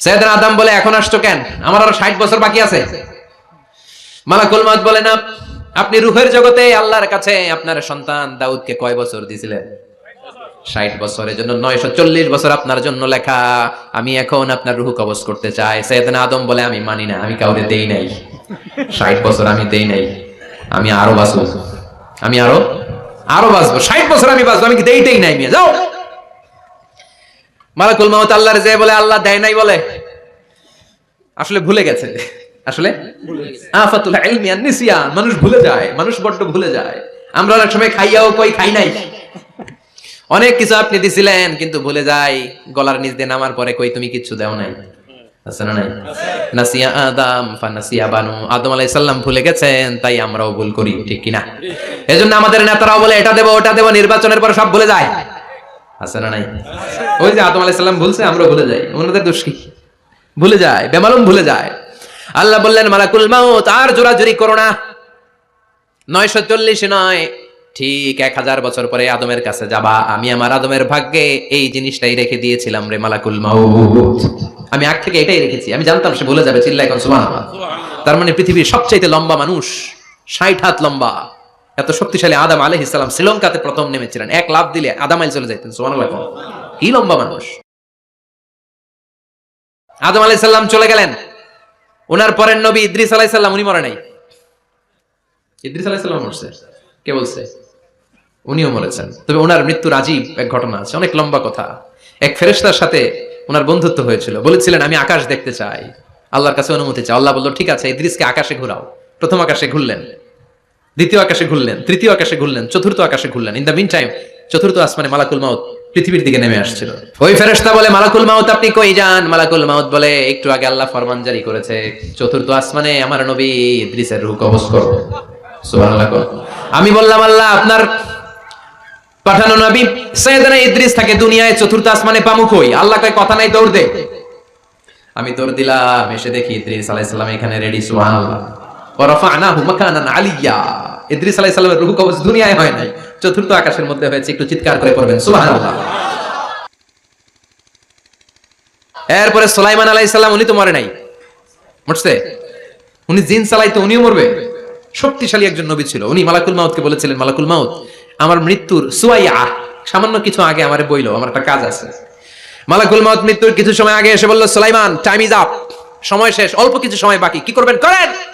সৈয়দনা আদম বলে, এখন আসছো কেন? আমার আরও ষাট বছর বাকি আছে। মালাকুল মাউত বলে, না, আপনি রুহের জগতে আল্লাহর কাছে আপনার সন্তান দাউদকে কয় বছর দিয়েছিলেন? ষাট বছরের জন্য নয়শো চল্লিশ বছর আপনার জন্য লেখা। আমি এখন আপনার রুহু কবজ করতে চাই। সৈয়দনা আদম বলে, আমি মানি না, আমি কাউরে দেই নাই। ষাট বছর আমি দেই নাই। আমি আরও বাঁচবো। আমি আরও আরও বাঁচবো। ষাট বছর আমি বাঁচবো, আমি কি দেইতেই নাই মিয়া? যাও। মালাকুল মাহত আল্লাহর যে বলে, আল্লাহ দেয় নাই বলে। আসলে ভুলে গেছে। আসলে? আফাতুল ইলমি আন নিসিয়ান মানুষ ভুলে যায়, মানুষ বড্ড ভুলে যায়। আমরা অনেক সময় খাইয়াও কই, খাই নাই। অনেক কিছু আপনি দিছিলেন, কিন্তু ভুলে যাই। গলার নিচ দিয়ে নামার পরে কই, তুমি কিচ্ছু দাও নাই। আছে না নাই? নাসিয়া আদম ফানাসিয়া বানু। আদম আলাইহিস সালাম ভুলে গেছেন, তাই আমরাও ভুল করি, ঠিক কি এজন্য আমাদের নেতারাও বলে, এটা দেবো, ওটা দেবো, নির্বাচনের পর সব ভুলে যায়। আছে না নাই? ওই যে আদম আলাইহিস সালাম ভুলছে আমরা ভুলে যাই। ওনাদের দোষ কি? ভুলে যায়, বেমালুম ভুলে যায়। আল্লাহ বললেন, মালাকুল মাউত, আর জোরাজুরি করো না। নয়শো চল্লিশ নয়, ঠিক এক হাজার বছর পরে আদমের কাছে যাবা। আমি আমার আদমের ভাগ্যে এই জিনিসটাই রেখে দিয়েছিলাম রে মালাকুল মাউত। আমি আগ থেকে এটাই রেখেছি। আমি জানতাম সে ভুলে যাবে চিল্লা এখন সুমান তার মানে পৃথিবীর সবচাইতে লম্বা মানুষ, ষাট হাত লম্বা। এত শক্তিশালী আদাম আলহ ইসলাম শ্রীলঙ্কাতে প্রথম নেমেছিলেন। এক লাভ দিলে আদাম আইল চলে যাইতেন সুমান কি লম্বা মানুষ। আদম আলাইহিস সালাম চলে গেলেন। ওনার পরের নবী ইদ্রিস আলাইহিস সালাম, উনি মরে নাই। ইদ্রিস আলাইহিস সালাম মরছে। কে বলছে? উনিও মরেছেন। তবে ওনার মৃত্যুর আজীব এক ঘটনা আছে, অনেক লম্বা কথা। এক ফেরেশতার সাথে ওনার বন্ধুত্ব হয়েছিল। বলেছিলেন, আমি আকাশ দেখতে চাই। আল্লাহর কাছে অনুমতি চাই। আল্লাহ বলল, ঠিক আছে, ইদ্রিসকে আকাশে ঘুরাও। প্রথম আকাশে ঘুরলেন। দ্বিতীয় আকাশে ঘুরলেন, তৃতীয় আকাশে ঘুরলেন, চতুর্থ আকাশে ঘুরলেন। ইন দ্য মিন টাইম চতুর্থ আসমানে মালাকুল মাউত পৃথিবীর দিকে নেমে আসছিল। ওই ফেরেশতা বলে, মালাকুল মাউত, আপনি কই যান? মালাকুল মাউত বলে, একটু আগে আল্লাহ ফরমান জারি করেছে, চতুর্থ আসমানে আমার নবী ইদ্রিসের রূহ কবজ করো। সুবহানাল্লাহ। আমি বললাম, আল্লাহ, আপনার পাঠানো নবী সৈয়দনা ইদ্রিস থাকে দুনিয়ায়, চতুর্থ আসমানে পামু কই? আল্লাহ কয়, কথা নাই, দৌড় দে। আমি দৌড় দিলাম, এসে দেখি ইদ্রিস আলাইহিস সালাম এখানে রেডি সুবহানাল্লাহ। ওয়া রাফা'নাহু মাকানান আলিয়্যা ইদ্রিস আলাইহিস সালামের রূহ কবজ দুনিয়ায় হয় নাই। চতুর্থ আকাশের মধ্যে হয়েছে, একটু চিৎকার করে পড়বেন। সুবহানাল্লাহ। এরপরে সুলাইমান আলাইহিস সালাম, উনি তো মরে নাই। মরছে? উনি জিন চালাইতো উনিও মরবে। শক্তিশালী একজন নবী ছিল। উনি মালাকুল মাউতকে বলেছিলেন, মালাকুল মাউত, আমার মৃত্যুর সুয়াইয়া, সামান্য কিছু আগে আমার বইল, আমার একটা কাজ আছে। মালাকুল মাউত মৃত্যুর কিছু সময় আগে এসে বলল, সুলাইমান টাইম ইজ আপ সময় শেষ, অল্প কিছু সময় বাকি। কি করবেন? করেন!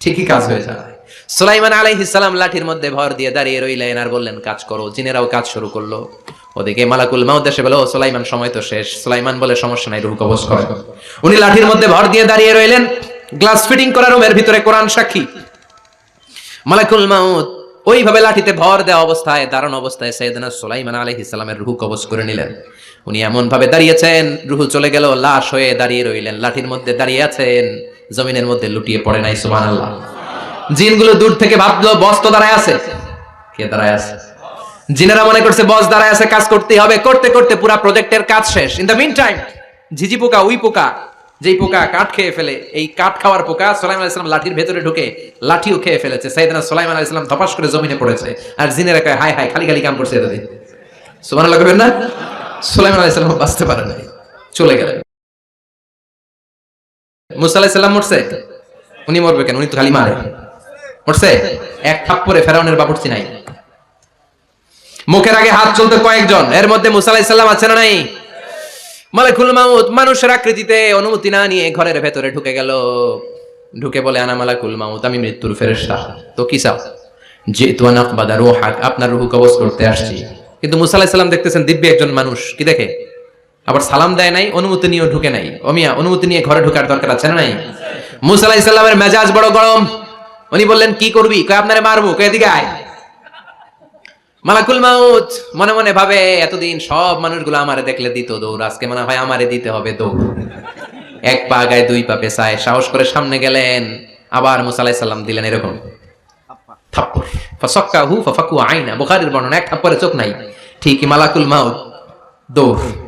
ঠিকই কাজ হয়ে যায়। সুলাইমান আলাইহিস সালাম লাঠির মধ্যে ভর দিয়ে দাঁড়িয়ে রইলেন আর বললেন, কাজ করো, জিনেরাও কাজ শুরু করল। ওদিকে মালাকুল মাউদ এসে বলো সুলাইমান, সময় তো শেষ। সুলাইমান বলে, সমস্যা নাই রুহ কবজ করে। উনি লাঠির মধ্যে ভর দিয়ে দাঁড়িয়ে রইলেন, গ্লাস ফিটিং করা রুমের ভিতরে কোরআন সাক্ষী। মালাকুল মাউদ ওইভাবে লাঠিতে ভর দেওয়া অবস্থায়, দারুণ অবস্থায় সৈয়দনা সুলাইমান আলাইহিস সালামের রুহ কবজ করে নিলেন। উনি এমন ভাবে দাঁড়িয়েছেন, রুহু চলে গেল, লাশ হয়ে দাঁড়িয়ে রইলেন, লাঠির মধ্যে দাঁড়িয়ে আছেন। জমিনের মধ্যে লুটিয়ে পড়ে নাই, সুবহানাল্লাহ। জিনগুলো দূর থেকে ভাবলো, বস তো দাঁড়ায় আছে। কে দাঁড়ায় আছে? জিনেরা মনে করছে, বস দাঁড়ায় আছে, কাজ করতে হবে। করতে করতে পুরো প্রজেক্টের কাজ শেষ। ইন দ্য মিন টাইম ঝিঝি পোকা, উই পোকা, যেই পোকা কাঠ খেয়ে ফেলে, এই কাঠ খাওয়ার পোকা সোলাইমান আলাইহিস লাঠির ভেতরে ঢুকে লাঠিও খেয়ে ফেলেছে। সাইয়েদনা সোলাইমান আলাইহিস সালাম ধপাস করে জমিনে পড়েছে। আর জিনেরা কয় হাই হাই খালি খালি কাম করছে এতদিন। সুবহানাল্লাহ কইবেন না? সোলাইমান আলাইহিস সালাম বাঁচতে পারে নাই, চলে গেলেন। মরছে? উনি মরবে কেন? উনি তো খালি মারে। মরছে? এক থাপ্পড়ে ফেরাউনের নাই। মুখের আগে হাত চলতে কয়েকজন। এর মধ্যে আছে না নাই? মানুষের আকৃতিতে অনুমতি না নিয়ে ঘরের ভেতরে ঢুকে গেল। ঢুকে বলে, আনা মালাকুল মাউত, আমি মৃত্যুর ফেরেশতা। তো কি চাও? যে তুয়ান আকবাদা রোহাক, আপনার রুহু করতে আসছি। কিন্তু মুসা আলাইহিস দেখতেছেন দিব্য একজন মানুষ। কি দেখে? আবার সালাম দেয় নাই, অনুমতি নিয়েও ঢুকে নাই। অমিয়া অনুমতি নিয়ে ঘরে ঢোকার দরকার আছে না নাই? মুসা সালামের মেজাজ বড় গরম। উনি বললেন, কি করবি? কয়, আপনারে মারবো। কয়, এদিকে আয়। মালাকুল মাউত মনে মনে ভাবে, এতদিন সব মানুষগুলো আমারে দেখলে দিত দৌড়। আজকে মনে হয় আমারে দিতে হবে দৌড়। এক পা গায়ে, দুই পা পেছায় সাহস করে সামনে গেলেন। আবার মুসা সালাম দিলেন এরকম। থাপ্পড়। ফাসাক্কা হু ফাফাকু আইনা। বুখারীর বর্ণনা, এক থাপ্পড়ে চোখ নাই। ঠিকই মালাকুল মাউত দৌড়।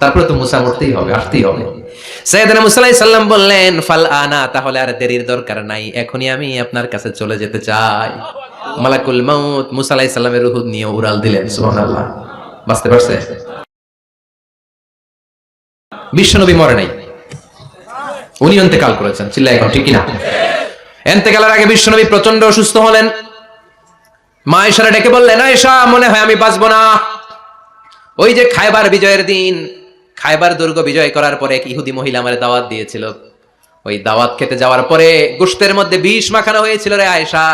তারপরে তো মুসা মরতেই হবে, আসতেই হবে। সাইয়েদনা মুসা আলাইহিস সালাম বললেন, ফাল আনা, তাহলে আর দেরির দরকার নাই, এখনই আমি আপনার কাছে চলে যেতে চাই। মালাকুল মাউত মুসা আলাইহিস সালামের নিয়ে উড়াল দিলেন, সুবহানাল্লাহ। বাঁচতে পারছে? বিশ্বনবী মরে নাই। উনি অন্তেকাল করেছেন চিল্লাই এখন, ঠিক কিনা? এন্তেকালের আগে বিশ্বনবী প্রচণ্ড অসুস্থ হলেন। মা ইশারা ডেকে বললেন, আয়েশা, মনে হয় আমি বাঁচবো না। ওই যে খাইবার বিজয়ের দিন খাইবার দুর্গ বিজয় করার পরে এক ইহুদি মহিলা আমার দাওয়াত দিয়েছিল। ওই দাওয়াত খেতে যাওয়ার পরে গোশতের মধ্যে বিষ মাখানো হয়েছিল রে আয়েশা।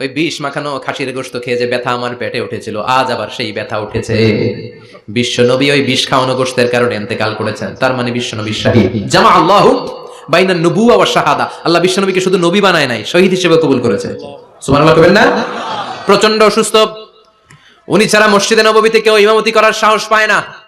ওই বিষ মাখানো খাসির গোশত খেয়ে যে ব্যথা আমার পেটে উঠেছিল, আজ আবার সেই ব্যথা উঠেছে। বিশ্ব নবী ওই বিষ খাওয়ানো গোশতের কারণে এন্তেকাল করেছেন। তার মানে বিশ্ব নবী শাহিদ জামা আল্লাহ বাইনা নবুয়া ওয়া শাহাদা। আল্লাহ বিশ্ব নবীকে শুধু নবী বানায় নাই, শহীদ হিসেবে কবুল করেছে। না? প্রচণ্ড অসুস্থ। উনি ছাড়া মসজিদে নববীতে কেউ ইমামতি করার সাহস পায় না।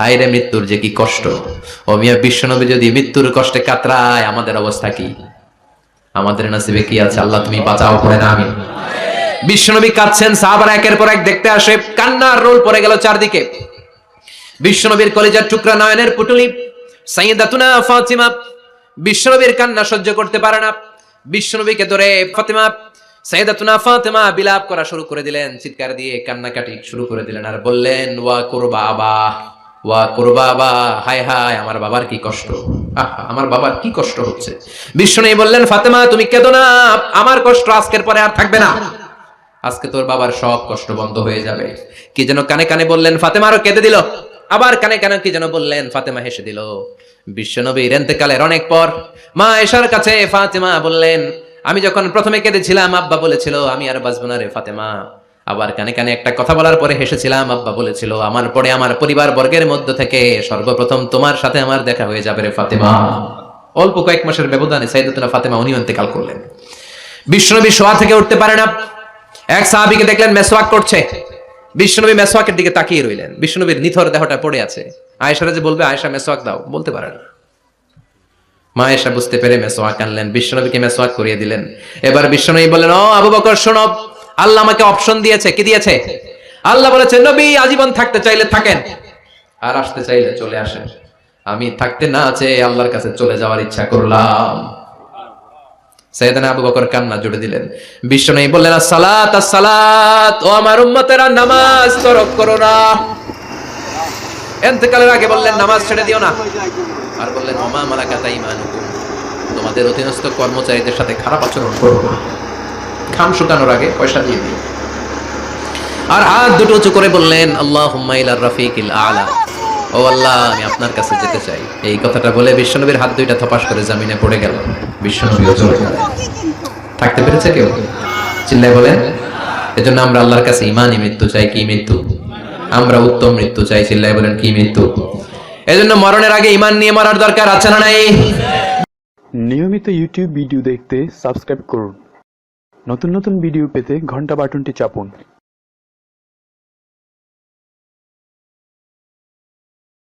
হায়রে মৃত্যুর যে কি কষ্ট। ও মিয়া বিশ্বনবী যদি মৃত্যুর কষ্টে কাতরায়, আমাদের অবস্থা কি? আমাদের নসিবে কি আছে? আল্লাহ, তুমি বাঁচাও করে না আমি। বিশ্বনবী কাঁদছেন, সাহাবারা একের পর এক দেখতে আসে, কান্নার রোল পড়ে গেল চারদিকে। বিশ্বনবীর কলেজার টুকরা নয়নের পুটুলি, সাইয়েদাতুনা ফাতিমা, বিশ্বনবীর কান্না সহ্য করতে পারে না। বিশ্বনবীকে ধরে ফাতিমা, সাইয়েদাতুনা ফাতিমা বিলাপ করা শুরু করে দিলেন, চিৎকার দিয়ে কান্নাকাটি শুরু করে দিলেন আর বললেন, ওয়া কুরবা আবা। ওয়া কুরবা আবা হায় হায়, আমার বাবার কি কষ্ট? আমার বাবার কি কষ্ট হচ্ছে? বললেন, ফাতেমা, তুমি কেঁদো না, আমার কষ্ট আজকের পরে আর থাকবে না। আজকে তোর বাবার সব কষ্ট বন্ধ হয়ে যাবে। কি যেন কানে কানে বললেন, ফাতেমা আরও কেঁদে দিল। আবার কানে কানে কি যেন বললেন, ফাতেমা হেসে দিল। বিশ্বনবীর এন্তেকালের অনেক পর মা এশার কাছে ফাতেমা বললেন, আমি যখন প্রথমে কেঁদেছিলাম, আব্বা বলেছিল, আমি আর বাঁচবো না রে ফাতেমা। আবার কানে কানে একটা কথা বলার পরে হেসেছিলাম, আব্বা বলেছিল, আমার পরে আমার পরিবার বর্গের মধ্য থেকে সর্বপ্রথম তোমার সাথে আমার দেখা হয়ে যাবে রে ফাতেমা। অল্প কয়েক মাসের ব্যবধানে সাইদুল্লাহ ফাতেমা উনি ইন্তেকাল করলেন। বিশ্বনবী শোয়া থেকে উঠতে পারে না। এক সাহাবিকে দেখলেন মেসওয়াক করছে। বিশ্বনবী মেসওয়াকের দিকে তাকিয়ে রইলেন। বিশ্বনবীর নিথর দেহটা পড়ে আছে। আয়েশারা যে বলবে, আয়েশা, মেসওয়াক দাও। বলতে পারে না। মা এসা বুঝতে পেরে মেসোয়াক আনলেন। বিশ্বনবীকে মেসোয়াক করিয়ে দিলেন। এবার বিশ্বনবী বললেন, ও আবু বকর, শোনো। আল্লাহ আমাকে অপশন দিয়েছে। কি দিয়েছে? আল্লাহ বলেছে, নবী, আজীবন থাকতে চাইলে থাকেন। আর আসতে চাইলে চলে আসেন। আমি থাকতে না আছে আল্লাহর কাছে চলে যাওয়ার ইচ্ছা করলাম। তোমাদের অধীনস্থ কর্মচারীদের সাথে খারাপ আচরণ করো খাম শুকানোর আগে পয়সা দিয়ে দিই। আর হাত দুটো উঁচু করে বললেন আল্লাহ হুম্মাইলার রফিকিল আলা। ও আল্লাহ, আমি আপনার কাছে যেতে চাই। এই কথাটা বলে বিশ্বনবীর হাত দুইটা থপাস করে জামিনে পড়ে গেল। বিশ্বনবীও চলে গেলেন। থাকতে পেরেছে কেউ? চিল্লাই বলেন, এজন্য আমরা আল্লাহর কাছে ইমানই মৃত্যু চাই, কি মৃত্যু? আমরা উত্তম মৃত্যু চাই চিল্লাই বলেন, কি মৃত্যু? এজন্য মরণের আগে ইমান নিয়ে মরার দরকার আছে না নাই? নিয়মিত ইউটিউব ভিডিও দেখতে সাবস্ক্রাইব করুন। নতুন নতুন ভিডিও পেতে ঘণ্টা বাটনটি চাপুন।